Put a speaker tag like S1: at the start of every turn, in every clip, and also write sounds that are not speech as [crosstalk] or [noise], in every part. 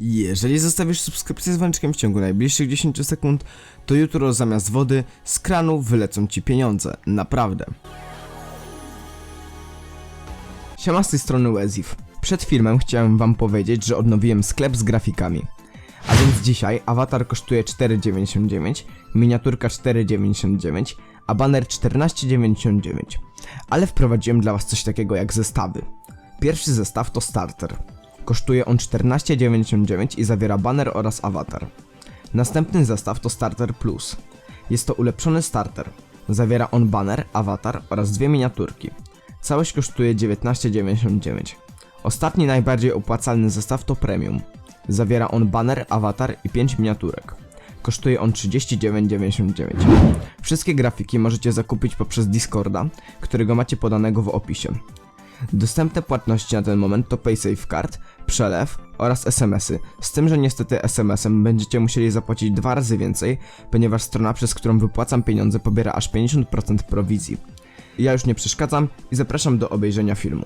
S1: Jeżeli zostawisz subskrypcję z dzwoneczkiem w ciągu najbliższych 10 sekund, to jutro zamiast wody z kranu wylecą ci pieniądze. Naprawdę. Siema z tej strony Wezif. Przed filmem chciałem wam powiedzieć, że odnowiłem sklep z grafikami. A więc dzisiaj awatar kosztuje 4,99, miniaturka 4,99, a banner 14,99. Ale wprowadziłem dla was coś takiego jak zestawy. Pierwszy zestaw to starter. Kosztuje on 14,99 i zawiera banner oraz awatar. Następny zestaw to Starter Plus. Jest to ulepszony starter. Zawiera on banner, awatar oraz dwie miniaturki. Całość kosztuje 19,99. Ostatni najbardziej opłacalny zestaw to Premium. Zawiera on banner, awatar i 5 miniaturek. Kosztuje on 39,99. Wszystkie grafiki możecie zakupić poprzez Discorda, którego macie podanego w opisie. Dostępne płatności na ten moment to PaySafeCard, przelew oraz SMS-y. Z tym, że niestety SMS-em będziecie musieli zapłacić dwa razy więcej, ponieważ strona, przez którą wypłacam pieniądze, pobiera aż 50% prowizji. Ja już nie przeszkadzam i zapraszam do obejrzenia filmu.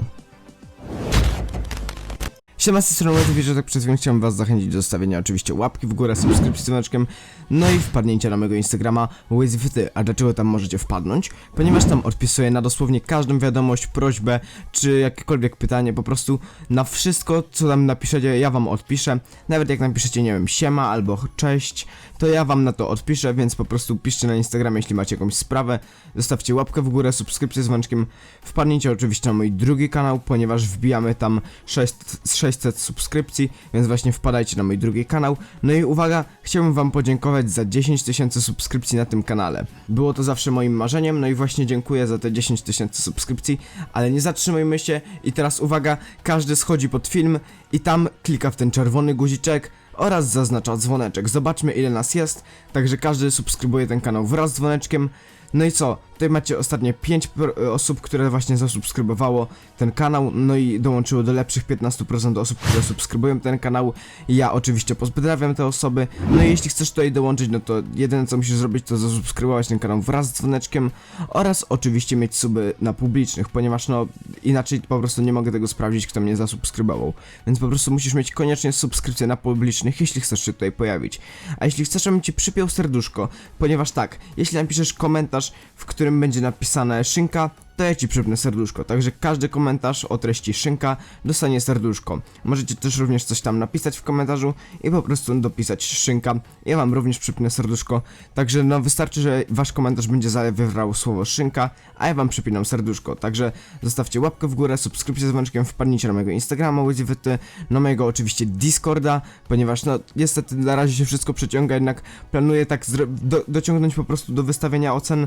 S1: Siema, z tej strony tak przed chwilą chciałem was zachęcić do zostawienia oczywiście łapki w górę, subskrypcji z dzwoneczkiem, no i wpadnięcia na mojego Instagrama WazyFyty. A dlaczego tam możecie wpadnąć? Ponieważ tam odpisuję na dosłownie każdą wiadomość, prośbę, czy jakiekolwiek pytanie, po prostu na wszystko, co tam napiszecie, ja wam odpiszę. Nawet jak napiszecie, nie wiem, siema albo cześć, to ja wam na to odpiszę, więc po prostu piszcie na Instagramie, jeśli macie jakąś sprawę. Zostawcie łapkę w górę, subskrypcję z dzwoneczkiem. Wpadnijcie oczywiście na mój drugi kanał, ponieważ wbijamy tam 600, 600 subskrypcji, więc właśnie wpadajcie na mój drugi kanał. No i uwaga, chciałbym wam podziękować za 10 tysięcy subskrypcji na tym kanale. Było to zawsze moim marzeniem, no i właśnie dziękuję za te 10 tysięcy subskrypcji, ale nie zatrzymajmy się i teraz uwaga, każdy schodzi pod film i tam klika w ten czerwony guziczek, oraz zaznacza dzwoneczek. Zobaczmy ile nas jest, także każdy subskrybuje ten kanał wraz z dzwoneczkiem. No i co? Tutaj macie ostatnie 5 pro- osób, które właśnie zasubskrybowało ten kanał, no i dołączyło do lepszych 15% osób, które subskrybują ten kanał. Ja oczywiście pozdrawiam te osoby. No i jeśli chcesz tutaj dołączyć, no to jedyne co musisz zrobić to zasubskrybować ten kanał wraz z dzwoneczkiem oraz oczywiście mieć suby na publicznych, ponieważ no inaczej po prostu nie mogę tego sprawdzić, kto mnie zasubskrybował. Więc po prostu musisz mieć koniecznie subskrypcję na publicznych, jeśli chcesz się tutaj pojawić. A jeśli chcesz, żebym ci przypiął serduszko, ponieważ tak, jeśli napiszesz komentarz, w którym będzie napisane szynka, to ja ci przypnę serduszko. Także każdy komentarz o treści szynka dostanie serduszko. Możecie też również coś tam napisać w komentarzu i po prostu dopisać szynka. Ja wam również przypnę serduszko. Także no wystarczy, że wasz komentarz będzie zawierał słowo szynka, a ja wam przypinam serduszko. Także zostawcie łapkę w górę, subskrypcję z dzwoneczkiem, wpadnijcie na mojego Instagrama, Łyzywyty, na mojego oczywiście Discorda, ponieważ no niestety na razie się wszystko przeciąga, jednak planuję tak do, dociągnąć po prostu do wystawienia ocen.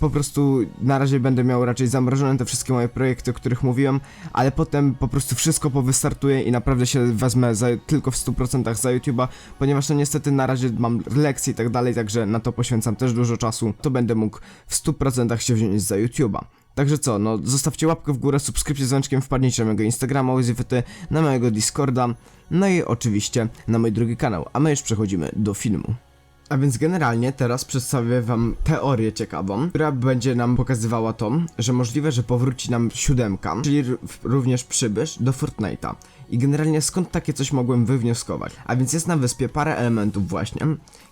S1: Po prostu na razie będę miał raczej zamrożone te wszystkie moje projekty, o których mówiłem, ale potem po prostu wszystko powystartuję i naprawdę się wezmę za, tylko w 100% za YouTube'a, ponieważ no niestety na razie mam lekcje i tak dalej, także na to poświęcam też dużo czasu, to będę mógł w 100% się wziąć za YouTube'a. Także co, no zostawcie łapkę w górę, subskrypcję z dzwoneczkiem, wpadnijcie na mojego Instagrama, Łyzyfyty, na mojego Discorda, no i oczywiście na mój drugi kanał, a my już przechodzimy do filmu. A więc generalnie teraz przedstawię wam teorię ciekawą, która będzie nam pokazywała to, że możliwe, że powróci nam siódemka, czyli również przybysz do Fortnite'a. I generalnie skąd takie coś mogłem wywnioskować? A więc jest na wyspie parę elementów właśnie,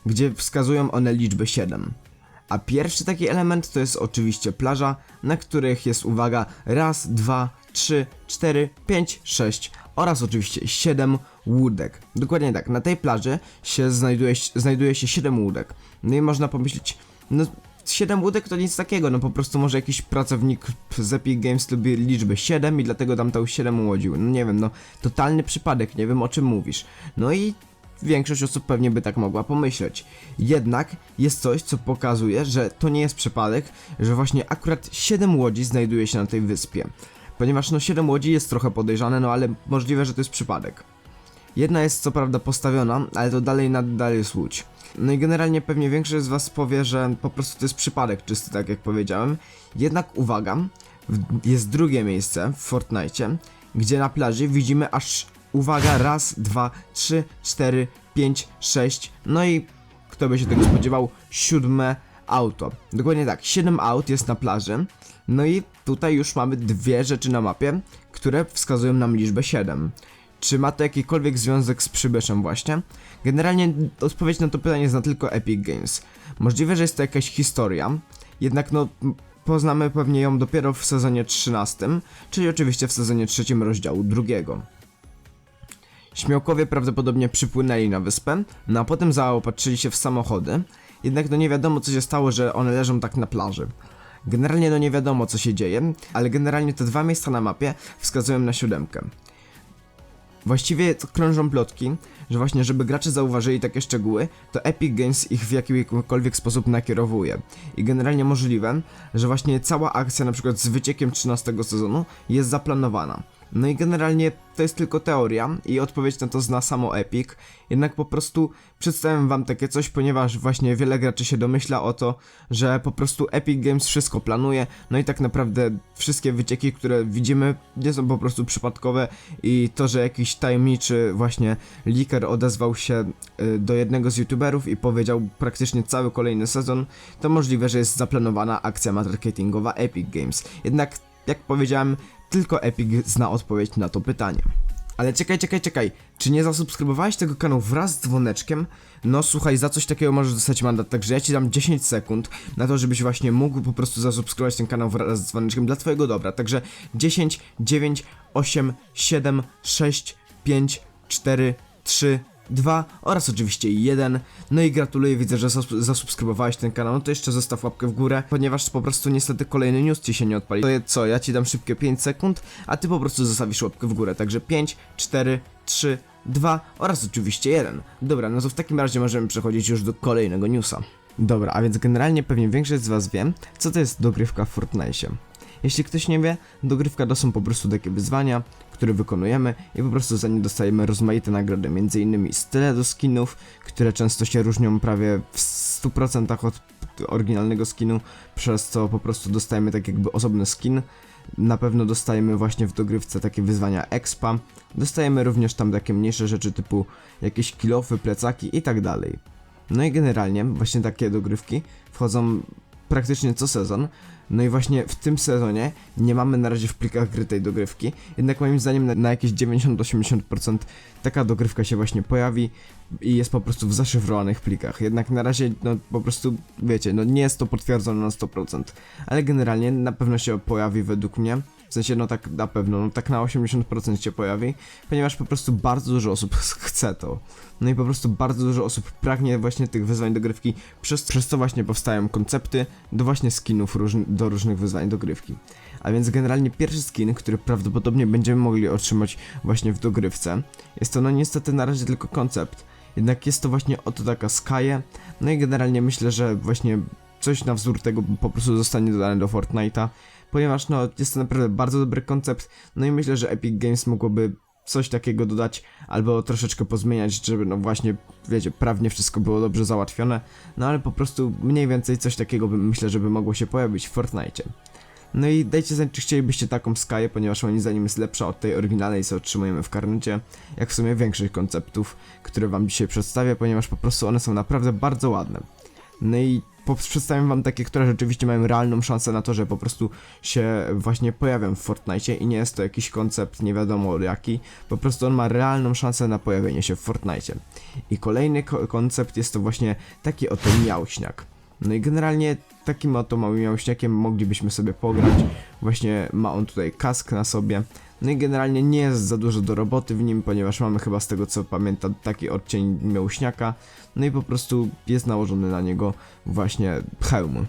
S1: gdzie wskazują one liczbę 7. A pierwszy taki element to jest oczywiście plaża, na których jest uwaga raz, dwa, trzy, cztery, pięć, sześć oraz oczywiście 7 łódek. Dokładnie tak, na tej plaży się znajduje, znajduje się 7 łódek. No i można pomyśleć, no 7 łódek to nic takiego, no po prostu może jakiś pracownik z Epic Games lubi liczbę 7 i dlatego tam tą 7 ułodził. No nie wiem, no totalny przypadek, nie wiem o czym mówisz. No i Większość osób pewnie by tak mogła pomyśleć. Jednak jest coś, co pokazuje, że to nie jest przypadek, że właśnie akurat 7 łodzi znajduje się na tej wyspie. Ponieważ no 7 łodzi jest trochę podejrzane, no ale możliwe, że to jest przypadek. Jedna jest co prawda postawiona, ale to dalej nadal jest łódź. No i generalnie pewnie większość z was powie, że po prostu to jest przypadek czysty, tak jak powiedziałem. Jednak uwaga, jest drugie miejsce w Fortnite, gdzie na plaży widzimy aż, uwaga, raz, dwa, trzy, cztery, pięć, sześć, no i kto by się tego spodziewał, siódme auto. Dokładnie tak, siedem aut jest na plaży, no i tutaj już mamy dwie rzeczy na mapie, które wskazują nam liczbę 7. czy ma to jakikolwiek związek z przybyszem właśnie? Generalnie odpowiedź na to pytanie zna tylko Epic Games. Możliwe, że jest to jakaś historia, jednak no poznamy pewnie ją dopiero w sezonie 13, czyli oczywiście w sezonie trzecim rozdziału drugiego. Śmiałkowie prawdopodobnie przypłynęli na wyspę, no a potem zaopatrzyli się w samochody, jednak no nie wiadomo co się stało, że one leżą tak na plaży. Generalnie no nie wiadomo co się dzieje, ale generalnie te dwa miejsca na mapie wskazują na siódemkę. Właściwie krążą plotki, że właśnie żeby gracze zauważyli takie szczegóły, to Epic Games ich w jakikolwiek sposób nakierowuje. I generalnie możliwe, że właśnie cała akcja na przykład z wyciekiem 13 sezonu jest zaplanowana. No i generalnie to jest tylko teoria i odpowiedź na to zna samo Epic, jednak po prostu przedstawiam wam takie coś, ponieważ właśnie wiele graczy się domyśla o to, że po prostu Epic Games wszystko planuje, no i tak naprawdę wszystkie wycieki, które widzimy, nie są po prostu przypadkowe i to, że jakiś tajemniczy właśnie leaker odezwał się y, do jednego z youtuberów i powiedział praktycznie cały kolejny sezon, to możliwe, że jest zaplanowana akcja marketingowa Epic Games. Jednak, jak powiedziałem, tylko Epic zna odpowiedź na to pytanie. Ale czekaj, czekaj, czekaj. Czy nie zasubskrybowałeś tego kanału wraz z dzwoneczkiem? No słuchaj, za coś takiego możesz dostać mandat, także ja ci dam 10 sekund na to, żebyś właśnie mógł po prostu zasubskrybować ten kanał wraz z dzwoneczkiem dla twojego dobra. Także 10, 9, 8, 7, 6, 5, 4, 3, 2 oraz oczywiście 1. No i gratuluję, widzę, że zas- zasubskrybowałeś ten kanał, no to jeszcze zostaw łapkę w górę, ponieważ po prostu niestety kolejny news ci się nie odpali. To jest co, ja ci dam szybkie 5 sekund, a ty po prostu zostawisz łapkę w górę, także 5, 4, 3, 2 oraz oczywiście 1. Dobra, no to w takim razie możemy przechodzić już do kolejnego newsa. Dobra, a więc generalnie pewnie większość z was wie, co to jest dogrywka w Fortnite. Jeśli ktoś nie wie, dogrywka to są po prostu takie wyzwania, które wykonujemy i po prostu za nie dostajemy rozmaite nagrody, m.in. z tyle do skinów, które często się różnią prawie w 100% od oryginalnego skinu, przez co po prostu dostajemy tak jakby osobny skin. Na pewno dostajemy właśnie w dogrywce takie wyzwania expa, dostajemy również tam takie mniejsze rzeczy typu jakieś kilofy, plecaki i tak dalej. No i generalnie właśnie takie dogrywki wchodzą praktycznie co sezon. No i właśnie w tym sezonie nie mamy na razie w plikach gry tej dogrywki, jednak moim zdaniem na, na jakieś 90-80% taka dogrywka się właśnie pojawi i jest po prostu w zaszyfrowanych plikach. Jednak na razie, no po prostu, wiecie, no nie jest to potwierdzone na 100%, ale generalnie na pewno się pojawi według mnie. W sensie, no tak na pewno, no tak na 80% się pojawi, ponieważ po prostu bardzo dużo osób [laughs] chce to. No i po prostu bardzo dużo osób pragnie właśnie tych wyzwań dogrywki, przez, przez co właśnie powstają koncepty do właśnie skinów do różnych wyzwań dogrywki. A więc generalnie pierwszy skin, który prawdopodobnie będziemy mogli otrzymać właśnie w dogrywce, jest to no niestety na razie tylko koncept, jednak jest to właśnie oto taka Skaje, no i generalnie myślę, że właśnie coś na wzór tego po prostu zostanie dodane do Fortnite'a, ponieważ no jest to naprawdę bardzo dobry koncept, no i myślę, że Epic Games mogłoby coś takiego dodać, albo troszeczkę pozmieniać, żeby no właśnie, wiecie, prawnie wszystko było dobrze załatwione, no ale po prostu mniej więcej coś takiego bym myślę, żeby mogło się pojawić w Fortnite. No i dajcie znać, czy chcielibyście taką Skyę, ponieważ moim zdaniem jest lepsza od tej oryginalnej, co otrzymujemy w karnecie, jak w sumie większość konceptów, które wam dzisiaj przedstawię, ponieważ po prostu one są naprawdę bardzo ładne. No i przedstawiam wam takie, które rzeczywiście mają realną szansę na to, że po prostu się właśnie pojawią w Fortnite i nie jest to jakiś koncept nie wiadomo jaki, po prostu on ma realną szansę na pojawienie się w Fortnite. I kolejny ko- koncept jest to właśnie taki oto miałśniak. No i generalnie takim oto małym miałśniakiem moglibyśmy sobie pograć. Właśnie ma on tutaj kask na sobie. No i generalnie nie jest za dużo do roboty w nim, ponieważ mamy chyba z tego co pamiętam taki odcień miałśniaka. No i po prostu jest nałożony na niego właśnie hełm.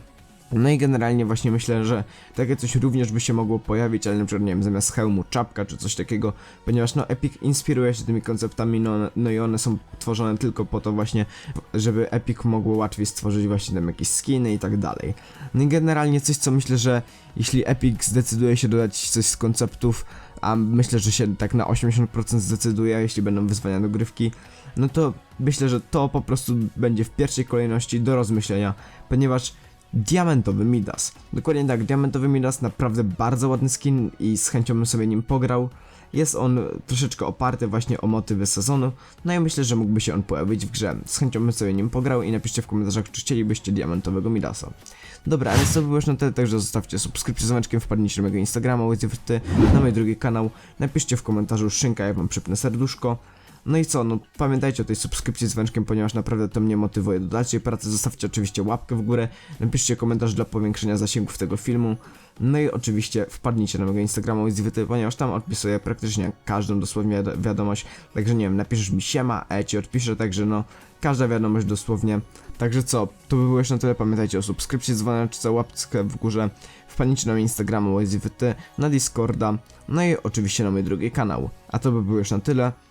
S1: No i generalnie właśnie myślę, że takie coś również by się mogło pojawić, ale na przykład nie wiem, zamiast hełmu czapka czy coś takiego, ponieważ no Epic inspiruje się tymi konceptami, no, no i one są tworzone tylko po to właśnie, żeby Epic mogło łatwiej stworzyć właśnie tam jakieś skiny i tak dalej. No i generalnie coś, co myślę, że jeśli Epic zdecyduje się dodać coś z konceptów, a myślę, że się tak na 80% zdecyduje, jeśli będą wyzwania do grywki, no to myślę, że to po prostu będzie w pierwszej kolejności do rozmyślenia, ponieważ Diamentowy Midas. Dokładnie tak, Diamentowy Midas, naprawdę bardzo ładny skin i z chęcią bym sobie nim pograł. Jest on troszeczkę oparty właśnie o motywy sezonu, no i myślę, że mógłby się on pojawić w grze. Z chęcią bym sobie nim pograł i napiszcie w komentarzach, czy chcielibyście diamentowego Midasa. Dobra, a więc to było już na tyle, także zostawcie subskrypcję z dzwoneczkiem, wpadnijcie na mojego Instagrama, na mój drugi kanał, napiszcie w komentarzu szynka, ja wam przypnę serduszko. No i co, no pamiętajcie o tej subskrypcji z dzwoneczkiem, ponieważ naprawdę to mnie motywuje do dalszej pracy. Zostawcie oczywiście łapkę w górę, napiszcie komentarz dla powiększenia zasięgów tego filmu. No i oczywiście wpadnijcie na mojego Instagrama Wizwity, ponieważ tam odpisuję praktycznie każdą dosłownie wiad- wiadomość. Także nie wiem, napiszesz mi siema, a ja ci odpiszę, także no każda wiadomość dosłownie. Także co, to by było już na tyle. Pamiętajcie o subskrypcji, dzwoneczce, łapce w górze. Wpadnijcie na mój Instagrama Wizwity, na Discorda, no i oczywiście na mój drugi kanał. A to by było już na tyle.